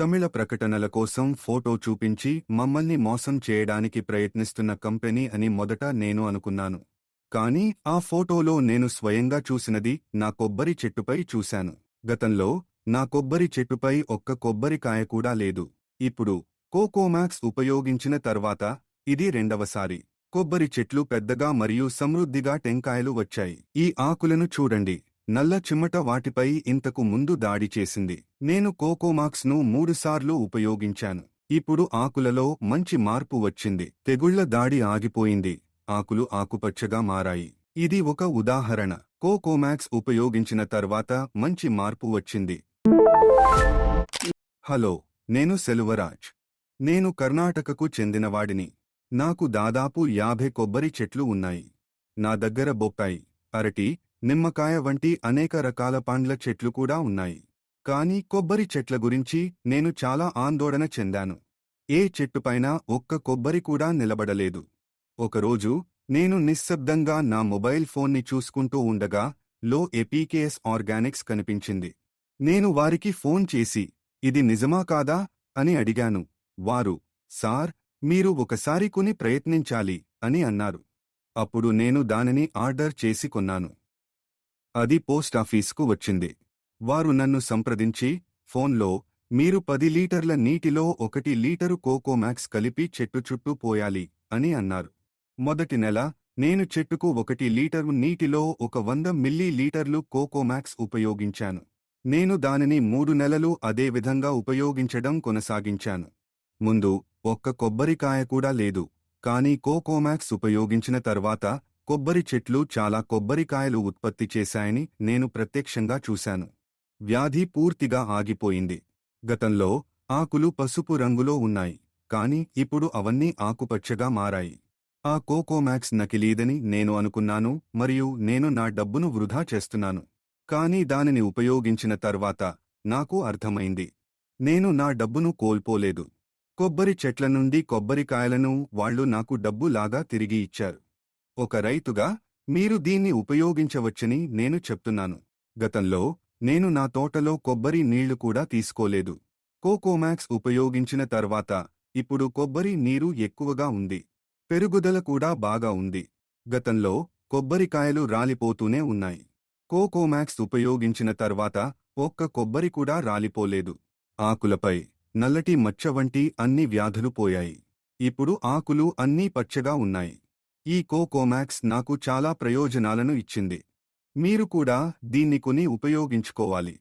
తమిళ ప్రకటనల కోసం ఫోటో చూపించి మమ్మల్ని మోసం చేయడానికి ప్రయత్నిస్తున్న కంపెనీ అని మొదట నేను అనుకున్నాను. కానీ ఆ ఫోటోలో నేను స్వయంగా చూసినది నా కొబ్బరి చెట్టుపై చూశాను. గతంలో నా కొబ్బరి చెట్టుపై ఒక్క కొబ్బరికాయ కూడా లేదు. ఇప్పుడు కోకోమాక్స్ ఉపయోగించిన తర్వాత ఇది రెండవసారి. కొబ్బరి చెట్లు పెద్దగా మరియు సమృద్ధిగా టెంకాయలు వచ్చాయి. ఈ ఆకులను చూడండి. నల్ల చిమ్మట వాటిపై ఇంతకు ముందు దాడి చేసింది. నేను కోకోమాక్స్ను మూడుసార్లు ఉపయోగించాను. ఇప్పుడు ఆకులలో మంచి మార్పు వచ్చింది. తెగుళ్ళ దాడి ఆగిపోయింది. ఆకులు ఆకుపచ్చగా మారాయి. ఇది ఒక ఉదాహరణ. కోకోమాక్స్ ఉపయోగించిన తర్వాత మంచి మార్పు వచ్చింది. హలో నేను సెలువరాజ్. నేను కర్ణాటకకు చెందినవాడిని. నాకు దాదాపు యాభై కొబ్బరి చెట్లు ఉన్నాయి. నా దగ్గర బొప్పాయి అరటి నిమ్మకాయ వంటి అనేక రకాల పండ్ల చెట్లు కూడా ఉన్నాయి. కానీ కొబ్బరి చెట్ల గురించి నేను చాలా ఆందోళన చెందాను. ఏ చెట్టుపైన ఒక్క కొబ్బరి కూడా నిలబడలేదు. ఒకరోజు నేను నిశ్శబ్దంగా నా మొబైల్ ఫోన్ని చూసుకుంటూ ఉండగా లో ఎపీకేఎస్ ఆర్గానిక్స్ కనిపించింది. నేను వారికి ఫోన్ చేసి ఇది నిజమా కాదా? అని అడిగాను. వారు సార్ మీరు ఒకసారి కొని ప్రయత్నించాలి అని అన్నారు. అప్పుడు నేను దానిని ఆర్డర్ చేసి కొన్నాను. అది పోస్టాఫీస్కు వచ్చింది. వారు నన్ను సంప్రదించి ఫోన్లో మీరు పది లీటర్ల నీటిలో ఒకటి లీటరు కోకోమాక్స్ కలిపి చెట్టు చుట్టూ పోయాలి అని అన్నారు. మొదటి నెల నేను చెట్టుకు ఒకటి లీటరు నీటిలో ఒక వంద మిల్లీ లీటర్లు కోకోమాక్స్ ఉపయోగించాను. నేను దానిని మూడు నెలలు అదే విధంగా ఉపయోగించడం కొనసాగించాను. ముందు ఒక్క కొబ్బరికాయ కూడా లేదు కానీ కోకోమాక్స్ ఉపయోగించిన తర్వాత కొబ్బరి చెట్లు చాలా కొబ్బరికాయలు ఉత్పత్తి చేశాయని నేను ప్రత్యక్షంగా చూశాను. వ్యాధి పూర్తిగా ఆగిపోయింది. గతంలో ఆకులు పసుపు రంగులో ఉన్నాయి కాని ఇప్పుడు అవన్నీ ఆకుపచ్చగా మారాయి. ఆ కోకోమాక్స్ నకిలీదని నేను అనుకున్నాను మరియు నేను నా డబ్బును వృధా చేస్తున్నాను. కాని దానిని ఉపయోగించిన తర్వాత నాకు అర్థమైంది. నేను నా డబ్బును కోల్పోలేదు. కొబ్బరి చెట్ల నుండి కొబ్బరికాయలను వాళ్ళు నాకు డబ్బు లాగా తిరిగి ఇచ్చారు. ఒక రైతుగా మీరు దీన్ని ఉపయోగించవచ్చని నేను చెప్తున్నాను. గతంలో నేను నా తోటలో కొబ్బరి నీళ్ళు కూడా తీసుకోలేదు. కోకోమాక్స్ ఉపయోగించిన తర్వాత ఇప్పుడు కొబ్బరి నీరు ఎక్కువగా ఉంది. పెరుగుదల కూడా బాగా ఉంది. గతంలో కొబ్బరికాయలు రాలిపోతూనే ఉన్నాయి. కోకోమాక్స్ ఉపయోగించిన తర్వాత ఒక్క కొబ్బరి కూడా రాలిపోలేదు. ఆకులపై నల్లటి మచ్చ వంటి అన్ని వ్యాధులు పోయాయి. ఇప్పుడు ఆకులు అన్నీ పచ్చగా ఉన్నాయి. ఈ కోకోమాక్స్ నాకు చాలా ప్రయోజనాలను ఇచ్చింది. మీరు కూడా దీన్ని కొని ఉపయోగించుకోవాలి.